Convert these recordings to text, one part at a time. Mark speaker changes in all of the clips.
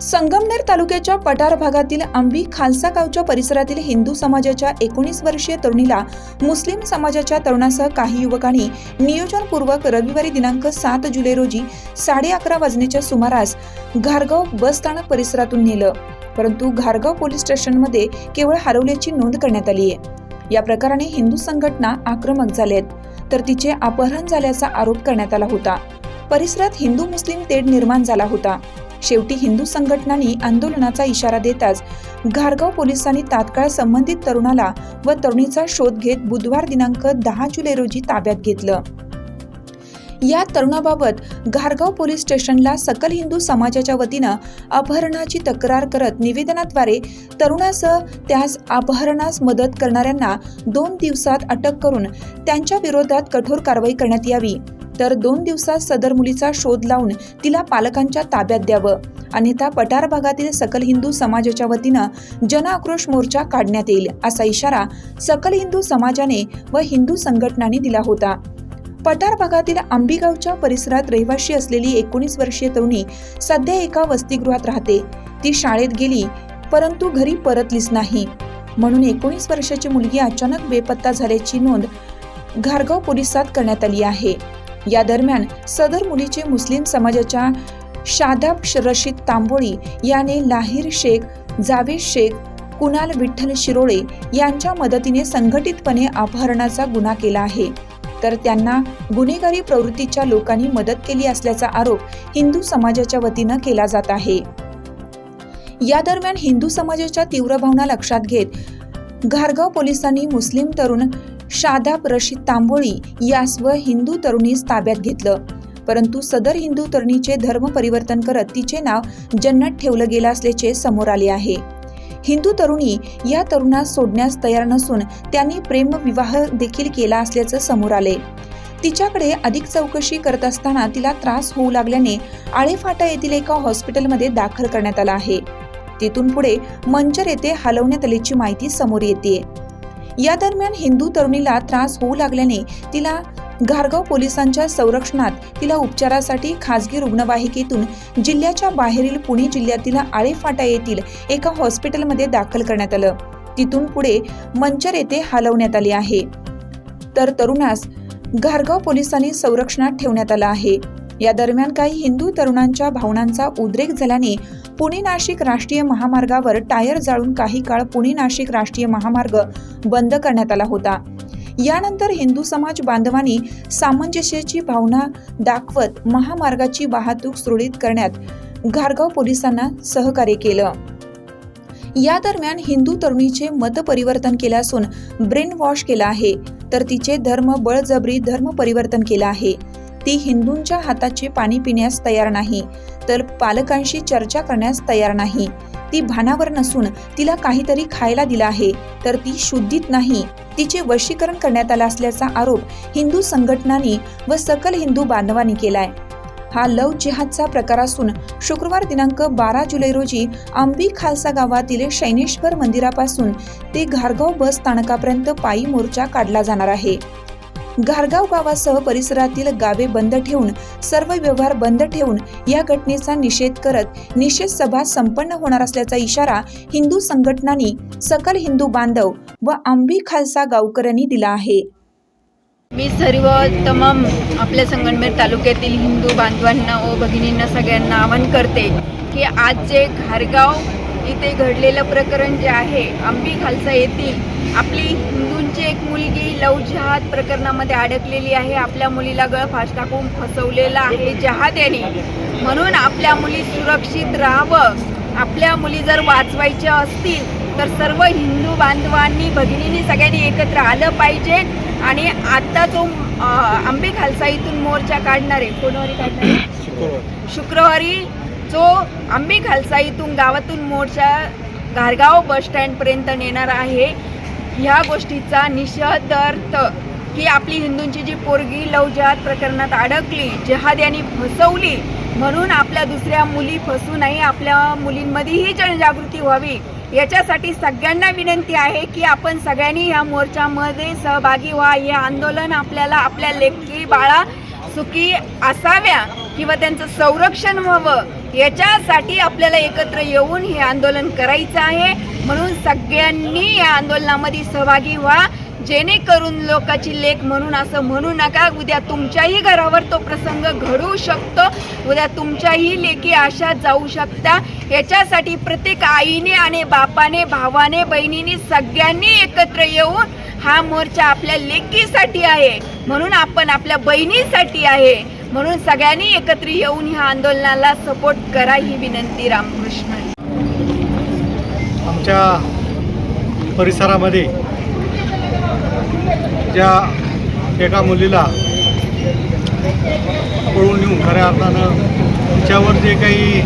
Speaker 1: संगमनेर तालुक्याच्या पठार भागातील आंबी खालसा गावच्या परिसरातील हिंदू समाजाच्या एकोणीस वर्षीय तरुणीला मुस्लिम समाजाच्या तरुणासह काही युवकांनी नियोजनपूर्वक रविवारी दिनांक सात जुलै रोजी साडे अकरा वाजण्याच्या सुमारास घारगाव बसस्थानक परिसरातून नेलं. परंतु घारगाव पोलीस स्टेशनमध्ये केवळ हरवल्याची नोंद करण्यात आली आहे. या प्रकाराने हिंदू संघटना आक्रमक झालेत तर तिचे अपहरण झाल्याचा आरोप करण्यात आला होता. परिसरात हिंदू मुस्लिम तेढ निर्माण झाला होता. शेवटी हिंदू संघटनांनी आंदोलनाचा इशारा देताच घारगाव पोलिसांनी तात्काळ संबंधित तरुणाला व तरुणीचा शोध घेत बुधवार दिनांक दहा जुलै रोजी ताब्यात घेतलं. या तरुणाबाबत घारगाव पोलीस स्टेशनला सकल हिंदू समाजाच्या वतीनं अपहरणाची तक्रार करत निवेदनाद्वारे तरुणासह त्यास अपहरणास मदत करणाऱ्यांना दोन दिवसात अटक करून त्यांच्या विरोधात कठोर कारवाई करण्यात यावी. तर दोन दिवसात सदर मुलीचा शोध लावून तिला पालकांच्या ताब्यात द्यावं. अन्यथा पठार भागातील सकल हिंदू समाजाच्या वतीनं जनआक्रोश मोर्चा काढण्यात येईल असा इशारा सकल हिंदू समाजाने व हिंदू संघटनांनी दिला होता. पठार भागातील आंबीगावच्या परिसरात रहिवाशी असलेली एकोणीस वर्षीय तरुणी सध्या एका वसतिगृहात राहते. ती शाळेत गेली परंतु घरी परतलीच नाही. म्हणून एकोणीस वर्षाची मुलगी अचानक बेपत्ता झाल्याची नोंद घारगाव पोलिसात करण्यात आली आहे. या दरम्यान सदर मुलीचे मुस्लिम समाजाच्या शादाब रशीद तांबोळी याने लाहीर शेख जावेद शेख कुणाल विठ्ठल शिरोळे यांच्या मदतीने संघटितपणे अपहरणाचा गुन्हा केला आहे. तर त्यांना गुन्हेगारी प्रवृत्तीच्या लोकांनी मदत केली असल्याचा आरोप हिंदू समाजाच्या वतीनं केला जात आहे. या दरम्यान हिंदू समाजाच्या तीव्र भावना लक्षात घेत घारगाव पोलिसांनी मुस्लिम तरुण शादाब रशीद तांबोळी यास व हिंदू तरुणीस ताब्यात घेतलं. परंतु सदर हिंदू तरुणीचे धर्म परिवर्तन करत तिचे नाव जन्नत ठेवलं गेलं असल्याचे समोर आले आहे. हिंदू तरुणी या तरुणास सोडण्यास तयार नसून त्यांनी प्रेमविवाह देखील केला असल्याचं समोर आले. तिच्याकडे अधिक चौकशी करत असताना तिला त्रास होऊ लागल्याने आळेफाटा येथील एका हॉस्पिटलमध्ये दाखल करण्यात आला आहे. तिथून पुढे मंचर येथे हलवण्यात आल्याची माहिती समोर येते या दरम्यान हिंदू तरुणीला त्रास होऊ लागल्याने तिला घारगाव पोलिसांच्या संरक्षणात तिला उपचारासाठी खासगी रुग्णवाहिकेतून जिल्ह्याच्या बाहेरील पुणे जिल्ह्यातील आळेफाटा येथील एका हॉस्पिटलमध्ये दाखल करण्यात आलं. तिथून पुढे मंचर येथे हलवण्यात आले आहे. तर तरुणास घारगाव पोलिसांनी संरक्षणात ठेवण्यात आलं आहे. या दरम्यान काही हिंदू तरुणांच्या भावनांचा उद्रेक झाल्याने पुणे नाशिक राष्ट्रीय महामार्गावर टायर जाळून काही काळ पुणे नाशिक राष्ट्रीय महामार्ग बंद करण्यात आला होता. यानंतर हिंदू समाज बांधवांनी सामंजस्याची भावना दाखवत महामार्गाची वाहतूक सुरळीत करण्यात घारगाव पोलिसांना सहकार्य केलं. या दरम्यान हिंदू तरुणीचे मत परिवर्तन केले असून ब्रेन वॉश केला आहे तर तिचे धर्म बळजबरी धर्म परिवर्तन केलं आहे. ती हिंदूंच्या हाताचे पाणी पिण्यास तयार नाही तर पालकांशी चर्चा करण्यास तयार नाही. ती भानावर नसून तिला काहीतरी खायला दिला आहे तर ती शुद्धीत नाही. तिचे वशीकरण करण्यात आलं असल्याचा आरोप हिंदू संघटनांनी व सकल हिंदू बांधवांनी केलाय. हा लव जिहादचा प्रकार असून शुक्रवार दिनांक बारा जुलै रोजी आंबी खालसा गावातील शैनेश्वर मंदिरापासून ते घारगाव बस स्थानकापर्यंत पायी मोर्चा काढला जाणार आहे. घारगाव गावासह परिसरातील गावे बंद ठेवून सर्व व्यवहार बंद ठेवून या घटनेचा निषेध करत निषेध सभा संपन्न होणार असल्याचा इशारा हिंदू संघटनांनी सकल हिंदू बांधव व आंबी खालसा गावकऱ्यांनी दिला आहे.
Speaker 2: मी सर्व तमाम आपल्या संगमनेर तालुक्यातील हिंदू बांधवांना व भगिनींना सगळ्यांना आवाहन करते की आज जे घारगाव इथे घडलेलं प्रकरण जे आहे आंबी खालसा येथील आपली हिंदूंची एक मुलगी लव जहाद प्रकरणामध्ये अडकलेली आहे. आपल्या मुलीला गळफास टाकून फसवलेलं आहे. जहाद यांनी म्हणून आपल्या मुली सुरक्षित राहावं. आपल्या मुली जर वाचवायच्या असतील तर सर्व हिंदू बांधवांनी भगिनींनी सगळ्यांनी एकत्र आलं पाहिजे. आणि आता जो अ, आंबे खालसा इथून मोर्चा काढणार आहे कोणवारी काढणार? शुक्रवारी जो आंबे खालसा इथून गावातून मोर्चा घारगाव बस स्टँडपर्यंत नेणार आहे ह्या गोष्टीचा निषेधार्थ की आपली हिंदूंची जी पोरगी लवजात प्रकरणात अडकली जहाद यांनी फसवली म्हणून आपल्या दुसऱ्या मुली फसू नाही आपल्या मुलींमध्येही जनजागृती व्हावी याच्यासाठी सगळ्यांना विनंती आहे की आपण सगळ्यांनी ह्या मोर्चामध्ये सहभागी व्हा. हे आंदोलन आपल्याला आपल्या लेखी बाळा सुखी असाव्या. किंवा त्यांचं संरक्षण व्हावं याच्यासाठी आपल्याला एकत्र येऊन हे आंदोलन करायचं आहे. म्हणून सगळ्यांनी या आंदोलनामध्ये सहभागी व्हा. जेणेकरून लोकाची लेख म्हणून असं म्हणू नका. उद्या तुमच्याही घरावर तो प्रसंग घडू शकतो. उद्या तुमच्याही लेखी आशा जाऊ शकता. याच्यासाठी प्रत्येक आईने आणि बापाने भावाने बहिणीने सगळ्यांनी एकत्र येऊन हा मोर्चा आपल्या लेकीसाठी आहे. म्हणून आपण आपल्या बहिणीसाठी आहे. म्हणून सगळ्यांनी एकत्र येऊन ह्या आंदोलनाला सपोर्ट करा ही विनंती रामकृष्ण.
Speaker 3: आमच्या परिसरामध्ये ज्या एका मुलीला पळून नेऊन खऱ्या अर्थानं तिच्यावर जे काही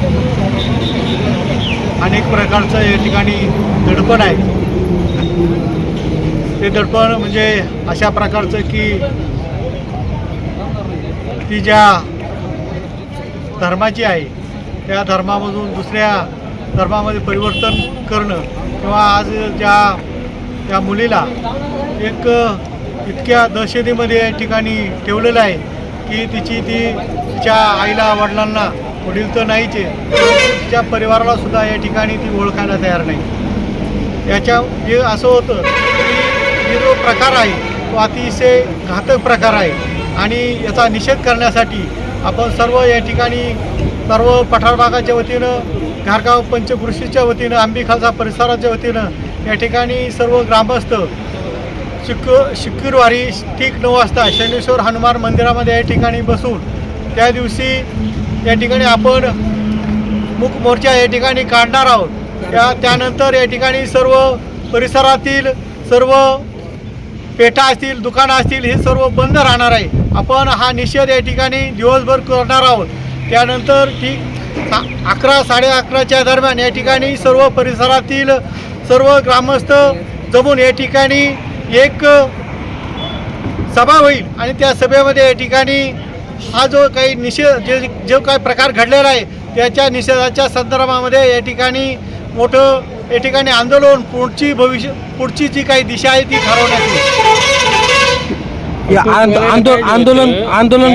Speaker 3: अनेक प्रकारचं या ठिकाणी दडपण आहे. ते दडपण म्हणजे अशा प्रकारचं की ती ज्या धर्माची आहे त्या धर्मामधून दुसऱ्या धर्मामध्ये परिवर्तन करणं किंवा आज ज्या त्या मुलीला एक इतक्या दहशतीमध्ये या ठिकाणी ठेवलेलं आहे की तिची ती तिच्या आईला वडिलांना वडील तर नाहीच आहे तिच्या परिवारालासुद्धा या ठिकाणी ती ओळखायला तयार नाही. याच्या हे असं होतं की हे जो प्रकार आहे तो अतिशय घातक प्रकार आहे. आणि याचा निषेध करण्यासाठी आपण सर्व या ठिकाणी सर्व पठार भागाच्या वतीनं घारगाव पंचकृषीच्या वतीनं आंबी खालसा परिसराच्या वतीनं या ठिकाणी सर्व ग्रामस्थ शुक्र शुक्रवारी ठीक नऊ वाजता शनेश्वर हनुमान मंदिरामध्ये या ठिकाणी बसून त्या दिवशी या ठिकाणी आपण मुख मोर्चा या ठिकाणी काढणार आहोत. त्या त्यानंतर या ठिकाणी सर्व परिसरातील सर्व पेठा असतील दुकानं असतील हे सर्व बंद राहणार आहे. आपण हा निषेध या ठिकाणी दिवसभर करणार आहोत. त्यानंतर ठीक अकरा साडे अकराच्या दरम्यान या ठिकाणी सर्व परिसरातील सर्व ग्रामस्थ जमून या ठिकाणी एक सभा होईल आणि त्या सभेमध्ये या ठिकाणी हा जो काही निषेध जे जो काही प्रकार घडलेला आहे त्याच्या निषेधाच्या संदर्भामध्ये या ठिकाणी मोठं या ठिकाणी आंदोलन पुढची भविष्य पुढची जी काही दिशा आहे ती ठरवण्यात
Speaker 4: आंदोलन आंदोलन